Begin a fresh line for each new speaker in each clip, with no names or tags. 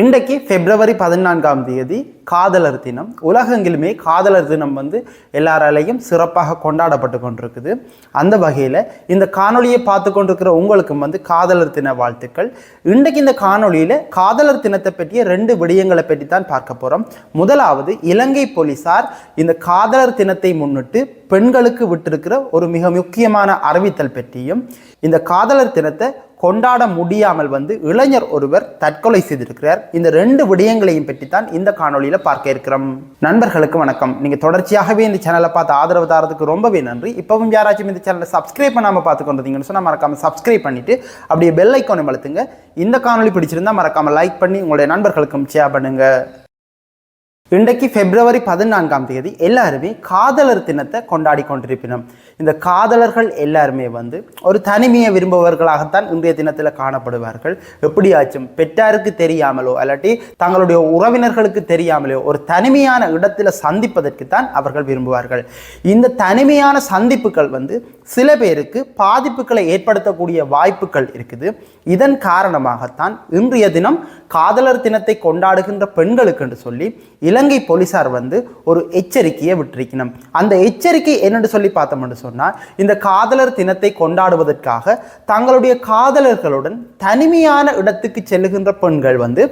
இன்றைக்கு பிப்ரவரி பதினான்காம் தேதி காதலர் தினம். உலகெங்கிலுமே காதலர் தினம் வந்து எல்லாராலையும் சிறப்பாக கொண்டாடப்பட்டு கொண்டிருக்குது. அந்த வகையில் இந்த காணொலியை பார்த்து கொண்டிருக்கிற உங்களுக்கும் வந்து காதலர் தின வாழ்த்துக்கள். இன்றைக்கு இந்த காணொலியில் காதலர் தினத்தை பற்றிய ரெண்டு விடயங்களை பற்றி தான் பார்க்க போகிறோம் முதலாவது இலங்கை போலீசார் இந்த காதலர் தினத்தை முன்னிட்டு பெண்களுக்கு விட்டிருக்கிற ஒரு மிக முக்கியமான அறிவித்தல் பற்றியும் இந்த காதலர் தினத்தை கொண்டாட முடியாமல் வந்து இளைஞர் ஒருவர் தற்கொலை செய்திருக்கிறார். இந்த ரெண்டு விடயங்களையும் பற்றி தான் இந்த காணொளியில் பார்க்க இருக்கிறோம். நண்பர்களுக்கு வணக்கம். நீங்கள் தொடர்ச்சியாகவே இந்த சேனலை பார்த்து ஆதரவு தாரதுக்கு ரொம்பவே நன்றி. இப்பவும் யாராச்சும் இந்த சேனலை சப்ஸ்கிரைப் பண்ணாமல் பார்த்து கொண்டிருந்தீங்கன்னு சொன்னால் மறக்காமல் சப்ஸ்கிரைப் பண்ணிவிட்டு அப்படியே பெல் ஐக்கோனை அழுத்துங்க இந்த காணொளி பிடிச்சிருந்தா மறக்காமல் லைக் பண்ணி உங்களுடைய நண்பர்களுக்கும் ஷேர் பண்ணுங்க. இன்றைக்கு பிப்ரவரி பதினான்காம் தேதி எல்லாருமே காதலர் தினத்தை கொண்டாடி கொண்டிருப்பினோம். இந்த காதலர்கள் எல்லாருமே வந்து ஒரு தனிமையை விரும்புபவர்களாகத்தான் இன்றைய தினத்தில் காணப்படுவார்கள். எப்படியாச்சும் பெற்றாருக்கு தெரியாமலோ அல்லாட்டி தங்களுடைய உறவினர்களுக்கு தெரியாமலோ ஒரு தனிமையான இடத்துல சந்திப்பதற்கு தான் அவர்கள் விரும்புவார்கள். இந்த தனிமையான சந்திப்புகள் வந்து சில பேருக்கு பாதிப்புகளை ஏற்படுத்தக்கூடிய வாய்ப்புகள் இருக்குது. இதன் காரணமாகத்தான் இன்றைய தினம் காதலர் தினத்தை கொண்டாடுகின்ற பெண்களுக்கு என்று சொல்லி இலங்கை போலீசார் வந்து ஒரு எச்சரிக்கையை விட்டிருக்கணும். அந்த எச்சரிக்கை என்னென்று சொல்லி பார்த்தோம்னு சொன்னால் இந்த காதலர் தினத்தை கொண்டாடுவதற்காக தங்களுடைய காதலர்களுடன் தனிமையான இடத்துக்கு செல்லுகின்ற பெண்கள் வந்து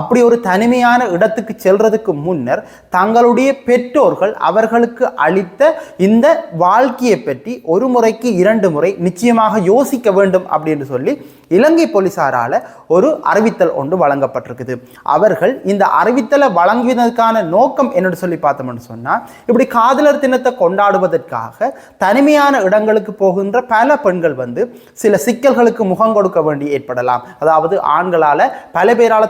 அப்படி ஒரு தனிமையான இடத்துக்கு செல்றதுக்கு முன்னர் தங்களுடைய பெற்றோர்கள் அவர்களுக்கு அளித்த இந்த வாழ்க்கையை பற்றி ஒரு முறைக்கு இரண்டு முறை நிச்சயமாக யோசிக்க வேண்டும் அப்படின்னு சொல்லி இலங்கை போலீசாரால ஒரு அறிவித்தல் ஒன்று வழங்கப்பட்டிருக்குது. அவர்கள் இந்த அறிவித்தலை வழங்கினதுக்கான நோக்கம் என்னன்னு சொல்லி பார்த்தோம்னு சொன்னால் இப்படி காதலர் தினத்தை கொண்டாடுவதற்காக தனிமையான இடங்களுக்கு போகின்ற பல பெண்கள் வந்து சில சிக்கல்களுக்கு முகம் கொடுக்க வேண்டி ஏற்படலாம். அதாவது ஆண்களால பல பேரால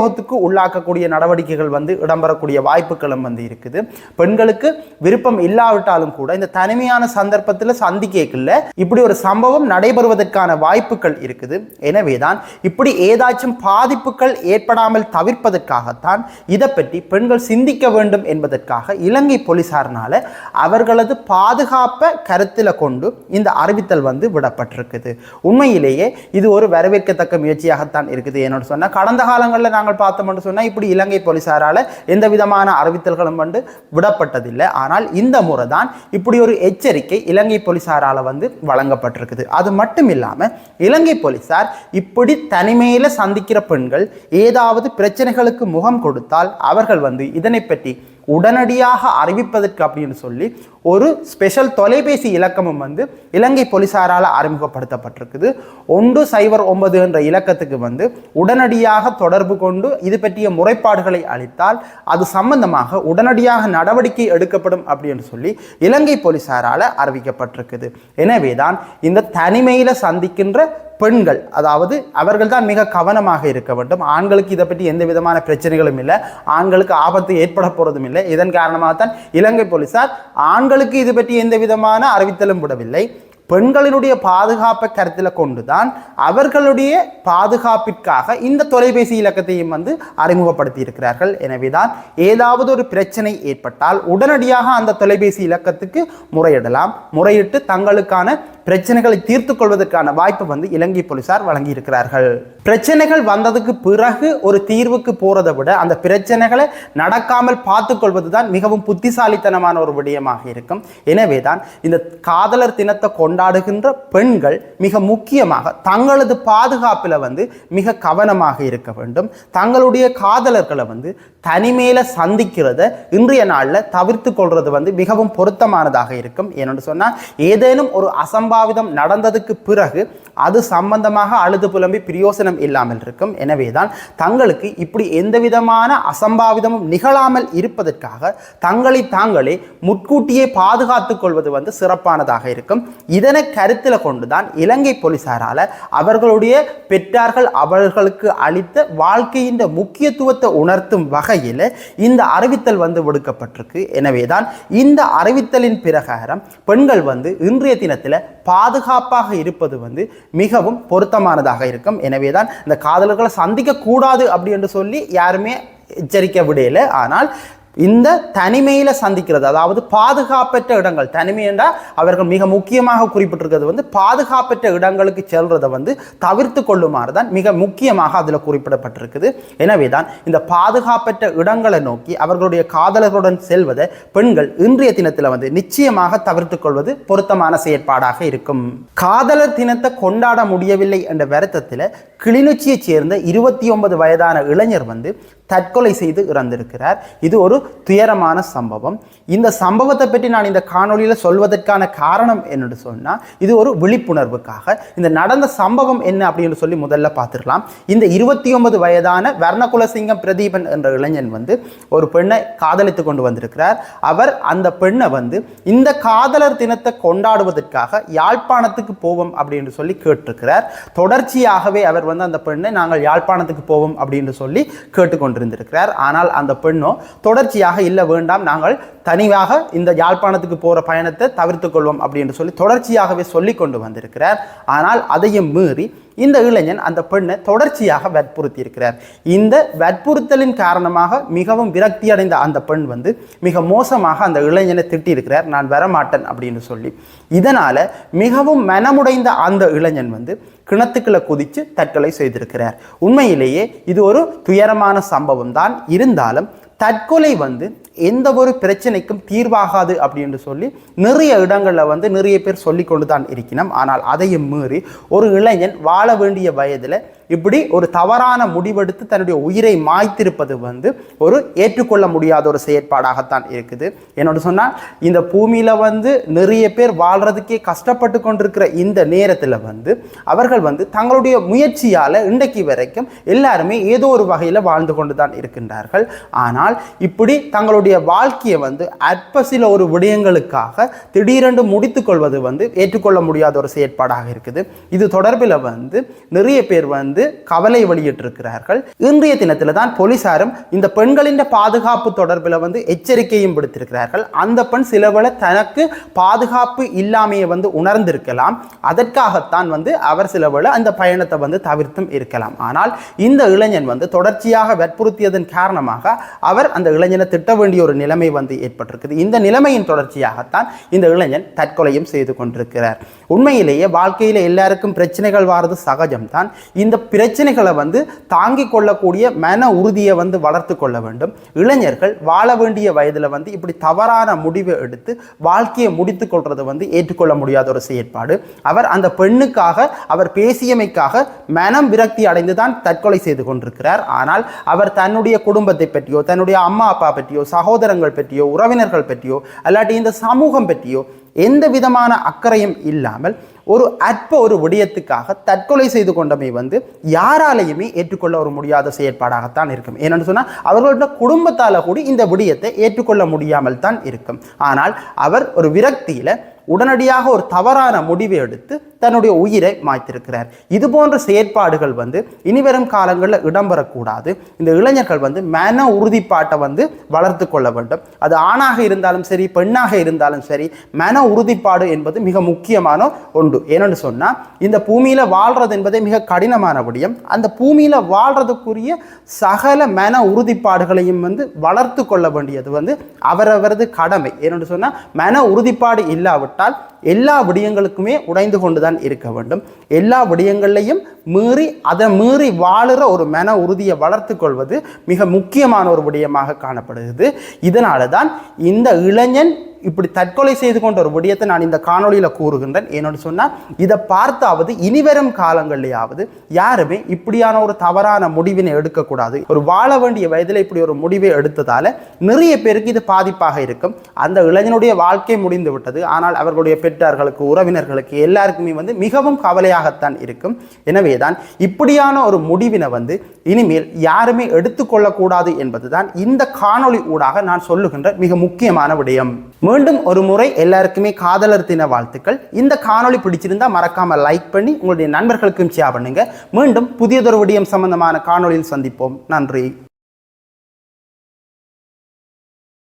துஷ்பிரயோகத்துக்கு உள்ளாக்கக்கூடிய நடவடிக்கைகள் வந்து இடம்பெறக்கூடிய வாய்ப்புகளும் வந்து இருக்குது. பெண்களுக்கு விருப்பம் இல்லாவிட்டாலும் கூட இந்த தனிமையான சந்தர்ப்பத்தில் சந்திக்கல இப்படி ஒரு சம்பவம் நடைபெறுவதற்கான வாய்ப்புகள் இருக்குது. எனவேதான் இப்படி ஏதாச்சும் பாதிப்புகள் ஏற்படாமல் தவிர்ப்பதற்காகத்தான் இதை பற்றி பெண்கள் சிந்திக்க வேண்டும் என்பதற்காக இலங்கை போலீசார்னால அவர்களது பாதுகாப்பை கருத்தில் கொண்டு இந்த அறிவித்தல் வந்து விடப்பட்டிருக்குது. உண்மையிலேயே இது ஒரு வரவேற்கத்தக்க முயற்சியாகத்தான் இருக்குது. என்னோட சொன்னால் கடந்த காலங்களில் நாங்கள் பார்த்தோம்னு சொன்னால் இப்படி இலங்கை போலீசாரால் எந்த விதமான அறிவித்தல்களும் வந்து விடப்பட்டதில்லை. ஆனால் இந்த முறை தான் இப்படி ஒரு எச்சரிக்கை இலங்கை போலீசாரால் வந்து வழங்கப்பட்டிருக்குது. அது மட்டும் இல்லாமல் இலங்கை போலீசார் இப்படி தனிமையில் சந்திக்கிற பெண்கள் ஏதாவது பிரச்சனைகளுக்கு முகம் கொடுத்தால் அவர்கள் வந்து இதனை பற்றி உடனடியாக அறிவிப்பதற்கு அப்படின்னு சொல்லி ஒரு ஸ்பெஷல் தொலைபேசி இலக்கமும் வந்து இலங்கை போலீசாரால் அறிமுகப்படுத்தப்பட்டிருக்குது. ஒன்று சைபர் ஒன்பது என்ற இலக்கத்துக்கு வந்து உடனடியாக தொடர்பு கொண்டு இது பற்றிய முறைப்பாடுகளை அளித்தால் அது சம்பந்தமாக உடனடியாக நடவடிக்கை எடுக்கப்படும் அப்படின்னு சொல்லி இலங்கை போலீசாரால் அறிவிக்கப்பட்டிருக்குது. எனவே தான் இந்த தனிமையில் சந்திக்கின்ற பெண்கள் அதாவது அவர்கள் தான் மிக கவனமாக இருக்க வேண்டும். ஆண்களுக்கு இதை பற்றி எந்த விதமான பிரச்சனைகளும் இல்லை. ஆண்களுக்கு ஆபத்து ஏற்பட போகிறதும் இல்லை. இதன் காரணமாக தான் இலங்கை போலீசார் ஆண்களுக்கு இது பற்றி எந்த விதமான அறிவித்தலும் விடவில்லை. பெண்களினுடைய பாதுகாப்பை கருத்தில் கொண்டுதான் அவர்களுடைய பாதுகாப்பிற்காக இந்த தொலைபேசி இலக்கத்தையும் வந்து அறிமுகப்படுத்தி இருக்கிறார்கள் எனவேதான் ஏதாவது ஒரு பிரச்சனை ஏற்பட்டால் உடனடியாக அந்த தொலைபேசி இலக்கத்துக்கு முறையிடலாம். முறையிட்டு தங்களுக்கான பிரச்சனைகளை தீர்த்து கொள்வதற்கான வாய்ப்பு வந்து இலங்கை போலீசார் வழங்கியிருக்கிறார்கள். பிரச்சனைகள் வந்ததுக்கு பிறகு ஒரு தீர்வுக்கு போறதை விட அந்த பிரச்சனைகளை நடக்காமல் பார்த்து கொள்வது தான் மிகவும் புத்திசாலித்தனமான ஒரு விடயமாக இருக்கும். எனவே தான் இந்த காதலர் தினத்தை கொண்டாடுகின்ற பெண்கள் மிக முக்கியமாக தங்களது பாதுகாப்பில் வந்து மிக கவனமாக இருக்க வேண்டும். தங்களுடைய காதலர்களை வந்து தனிமையில சந்திக்கிறத இன்றைய நாளில் தவிர்த்து கொள்வது வந்து மிகவும் பொருத்தமானதாக இருக்கும். ஏன்னு சொன்னால் ஏதேனும் ஒரு அசம்பாவிதம் நடந்ததுக்கு பிறகு அது சம்பந்தமாக அழுது புலம்பி பிரயோசனம் இல்லாமல் இருக்கும். எனவே தான் தங்களுக்கு இப்படி எந்த விதமான அசம்பாவிதமும் நிகழாமல் இருப்பதற்காக தங்களை தாங்களே முட்கூட்டியே பாதுகாத்துக் கொள்வது வந்து சிறப்பானதாக இருக்கும். இதனை கருத்தில் கொண்டுதான் இலங்கை போலீசாரால் அவர்களுடைய பெற்றார்கள் அவர்களுக்கு அளித்த வாழ்க்கையின் முக்கியத்துவத்தை உணர்த்தும் வகையில் இந்த அறிவித்தல் வந்து விடுக்கப்பட்டிருக்கு. எனவே தான் இந்த அறிவித்தலின் பிரகாரம் பெண்கள் வந்து இன்றைய தினத்தில் பாதுகாப்பாக இருப்பது வந்து மிகவும் பொருத்தமானதாக இருக்கும். எனவே தான் இந்த காதலர்களை சந்திக்க கூடாது அப்படி என்று சொல்லி யாருமே எச்சரிக்க விடையில ஆனால் இந்த தனிமையில் சந்திக்கிறது அதாவது பாதுகாப்பற்ற இடங்கள். தனிமை என்றால் அவர்கள் மிக முக்கியமாக குறிப்பிட்டிருக்கிறது வந்து பாதுகாப்பற்ற இடங்களுக்கு செல்றதை வந்து தவிர்த்து கொள்ளுமாறு தான் மிக முக்கியமாக அதில் குறிப்பிடப்பட்டிருக்குது. எனவே தான் இந்த பாதுகாப்பற்ற இடங்களை நோக்கி அவர்களுடைய காதலர்களுடன் செல்வதை பெண்கள் இன்றைய தினத்தில் வந்து நிச்சயமாக தவிர்த்து கொள்வது பொருத்தமான செயற்பாடாக இருக்கும். காதலர் தினத்தை கொண்டாட முடியவில்லை என்ற வருத்தத்தில் கிளிநொச்சியைச் சேர்ந்த இருபத்தி ஒன்பது வயதான இளைஞர் வந்து தற்கொலை செய்து இறந்திருக்கிறார். இது ஒரு துயரமான சம்பவம். இந்த சம்பவத்தை பற்றி நான் இந்த காணொலியில் சொல்வதற்கான காரணம் என்னன்னு சொன்னால் இது ஒரு விழிப்புணர்வுக்காக. இந்த நடந்த சம்பவம் என்ன அப்படின்னு சொல்லி முதல்ல பார்த்துக்கலாம். இந்த இருபத்தி ஒன்பது வயதான வர்ணகுலசிங்கம் பிரதீபன் என்ற இளைஞன் வந்து ஒரு பெண்ணை காதலித்து கொண்டு வந்திருக்கிறார். அவர் அந்த பெண்ணை வந்து இந்த காதலர் தினத்தை கொண்டாடுவதற்காக யாழ்ப்பாணத்துக்கு போவோம் அப்படின்னு சொல்லி கேட்டிருக்கிறார். தொடர்ச்சியாகவே அவர் வந்து அந்த பெண்ணை நாங்கள் யாழ்ப்பாணத்துக்கு போவோம் அப்படின்னு சொல்லி கேட்டுக்கொண்டிருந்திருக்கிறார். ஆனால் அந்த பெண்ணோ தொடர்ச்சியாக இல்லை வேண்டாம் நாங்கள் தனியாக இந்த யாழ்ப்பாணத்துக்கு போகிற பயணத்தை தவிர்த்து கொள்வோம் அப்படின்னு சொல்லி தொடர்ச்சியாகவே சொல்லி கொண்டு வந்திருக்கிறார். ஆனால் அதையும் மீறி இந்த இளைஞன் அந்த பெண்ணை தொடர்ச்சியாக வற்புறுத்தி இருக்கிறார் இந்த வற்புறுத்தலின் காரணமாக மிகவும் விரக்தி அடைந்த அந்த பெண் வந்து மிக மோசமாக அந்த இளைஞனை திட்டியிருக்கிறார். நான் வரமாட்டேன் அப்படின்னு சொல்லி. இதனால் மிகவும் மனமுடைந்த அந்த இளைஞன் வந்து கிணத்துக்களை குதித்து தற்கொலை செய்திருக்கிறார். உண்மையிலேயே இது ஒரு துயரமான சம்பவம் தான் இருந்தாலும் தற்கொலை வந்து எந்த ஒரு பிரச்சனைக்கும் தீர்வாகாது அப்படின்னு சொல்லி நிறைய இடங்களில் வந்து நிறைய பேர் சொல்லி கொண்டு தான் இருக்கணும் ஆனால் அதையும் மீறி ஒரு இளைஞன் வாழ வேண்டிய வயதில் இப்படி ஒரு தவறான முடிவெடுத்து தன்னுடைய உயிரை மாய்த்திருப்பது வந்து ஒரு ஏற்றுக்கொள்ள முடியாத ஒரு செயற்பாடாகத்தான் இருக்குது. என்னோட சொன்னால் இந்த பூமியில் வந்து நிறைய பேர் வாழ்கிறதுக்கே கஷ்டப்பட்டு கொண்டிருக்கிற இந்த நேரத்தில் வந்து அவர்கள் வந்து தங்களுடைய முயற்சியால் இன்றைக்கு வரைக்கும் எல்லாருமே ஏதோ ஒரு வகையில் வாழ்ந்து கொண்டு தான் இருக்கின்றார்கள். ஆனால் இப்படி தங்களுடைய தன்னுடைய வாழ்க்கையை வந்து அற்ப சில ஒரு விடயங்களுக்காக திடீரென்று முடித்து கொள்வது வந்து ஏற்றுக்கொள்ள முடியாத ஒரு செயற்பாடாக இருக்குது. இது தொடர்பில் வந்து நிறைய பேர் வந்து கவலை வெளியிட்டிருக்கிறார்கள். இன்றைய தினத்தில் தான் போலீசாரும் இந்த பெண்களின் பாதுகாப்பு தொடர்பில் வந்து எச்சரிக்கையும் விடுத்திருக்கிறார்கள். அந்த பெண் சிலவளை தனக்கு பாதுகாப்பு இல்லாமையை வந்து உணர்ந்திருக்கலாம். அதற்காகத்தான் வந்து அவர் சிலவளை அந்த பயணத்தை வந்து தவிர்த்தும் இருக்கலாம். ஆனால் இந்த இளைஞன் வந்து தொடர்ச்சியாக வற்புறுத்தியதன் காரணமாக அவர் அந்த இளைஞனை திட்ட வேண்டிய ஒரு நிலைமை வந்து ஏற்பட்டிருக்குது. இந்த நிலைமையின் தொடர்ச்சியாகத்தான் இந்த இளைஞன் தற்கொலையும் செய்து கொண்டிருக்கிறார். உண்மையிலேயே வாழ்க்கையில் எல்லாருக்கும் பிரச்சனைகள் வாரது சகஜம்தான். இந்த பிரச்சனைகளை வந்து தாங்கிக் கொள்ளக்கூடிய மன உறுதியை வந்து வளர்த்து கொள்ள வேண்டும். இளைஞர்கள் வாழ வேண்டிய வயதில் வந்து இப்படி தவறான முடிவை எடுத்து வாழ்க்கையை முடித்து கொள்வது வந்து ஏற்றுக்கொள்ள முடியாத ஒரு செயற்பாடு. அவர் அந்த பெண்ணுக்காக அவர் பேசியமைக்காக மனம் விரக்தி அடைந்து தான் தற்கொலை செய்து கொண்டிருக்கிறார். ஆனால் அவர் தன்னுடைய குடும்பத்தை பற்றியோ தன்னுடைய அம்மா அப்பா பற்றியோ சகோதரங்கள் பற்றியோ உறவினர்கள் பற்றியோ அல்லாட்டி இந்த சமூகம் பற்றியோ எந்த விதமான அக்கறையும் இல்லாமல் ஒரு அற்ப ஒரு விடயத்துக்காக தற்கொலை செய்து கொண்டமை வந்து யாராலையுமே ஏற்றுக்கொள்ள ஒரு முடியாத செயற்பாடாகத்தான் இருக்கும். ஏன்னு சொன்னால் அவர்களோட குடும்பத்தால் கூட இந்த விடயத்தை ஏற்றுக்கொள்ள முடியாமல் தான் இருக்கும். ஆனால் அவர் ஒரு விரக்தியில் உடனடியாக ஒரு தவறான முடிவை எடுத்து தன்னுடைய உயிரை மாய்த்திருக்கிறார். இது போன்ற செயற்பாடுகள் வந்து இனிவரும் காலங்களில் இடம்பெறக்கூடாது. இந்த இளைஞர்கள் வந்து மன உறுதிப்பாட்டை வந்து வளர்த்து கொள்ள வேண்டும். அது ஆணாக இருந்தாலும் சரி பெண்ணாக இருந்தாலும் சரி மன உறுதிப்பாடு என்பது மிக முக்கியமான ஒன்று. ஏன்னு சொன்னால் இந்த பூமியில் வாழ்றது என்பதே மிக கடினமான விடயம். அந்த பூமியில் வாழ்றதுக்குரிய சகல மன உறுதிப்பாடுகளையும் வந்து வளர்த்து கொள்ள வேண்டியது வந்து அவரவரது கடமை. ஏன்னு சொன்னால் மன உறுதிப்பாடு இல்லாவிட்டால் எல்லா விடயங்களுக்குமே உடைந்து கொண்டு தான் இருக்க வேண்டும். எல்லா விடயங்கள்லையும் மீறி அதை மீறி வாழுற ஒரு மன உறுதியை வளர்த்து கொள்வது மிக முக்கியமான ஒரு விடயமாக காணப்படுகிறது. இதனால தான் இந்த இளைஞன் இப்படி தற்கொலை செய்து கொண்ட ஒரு விடயத்தை நான் இந்த காணொலியில் கூறுகின்றேன். என்னோட சொன்னால் இதை பார்த்தாவது இனிவரும் காலங்கள்லையாவது யாருமே இப்படியான ஒரு தவறான முடிவினை எடுக்கக்கூடாது. ஒரு வாழ வேண்டிய வயதில் இப்படி ஒரு முடிவை எடுத்ததால நிறைய பேருக்கு இது பாதிப்பாக இருக்கும். அந்த இளைஞனுடைய வாழ்க்கை முடிந்து விட்டது. ஆனால் அவர்களுடைய பெற்றார்களுக்கு உறவினர்களுக்கு எல்லாருக்குமே வந்து மிகவும் கவலையாகத்தான் இருக்கும். எனவே தான் இப்படியான ஒரு முடிவினை வந்து இனிமேல் யாருமே எடுத்துக்கொள்ளக்கூடாது என்பதுதான் இந்த காணொளி ஊடாக நான் சொல்லுகின்ற மிக முக்கியமான விடயம். மீண்டும் ஒரு முறை எல்லாருக்குமே காதலர் தின வாழ்த்துக்கள். இந்த காணொளி பிடிச்சிருந்தா மறக்காம லைக் பண்ணி உங்களுடைய நண்பர்களுக்கும் ஷேர் பண்ணுங்க. மீண்டும் புதியதொரு விடயம் சம்பந்தமான காணொளியில் சந்திப்போம். நன்றி.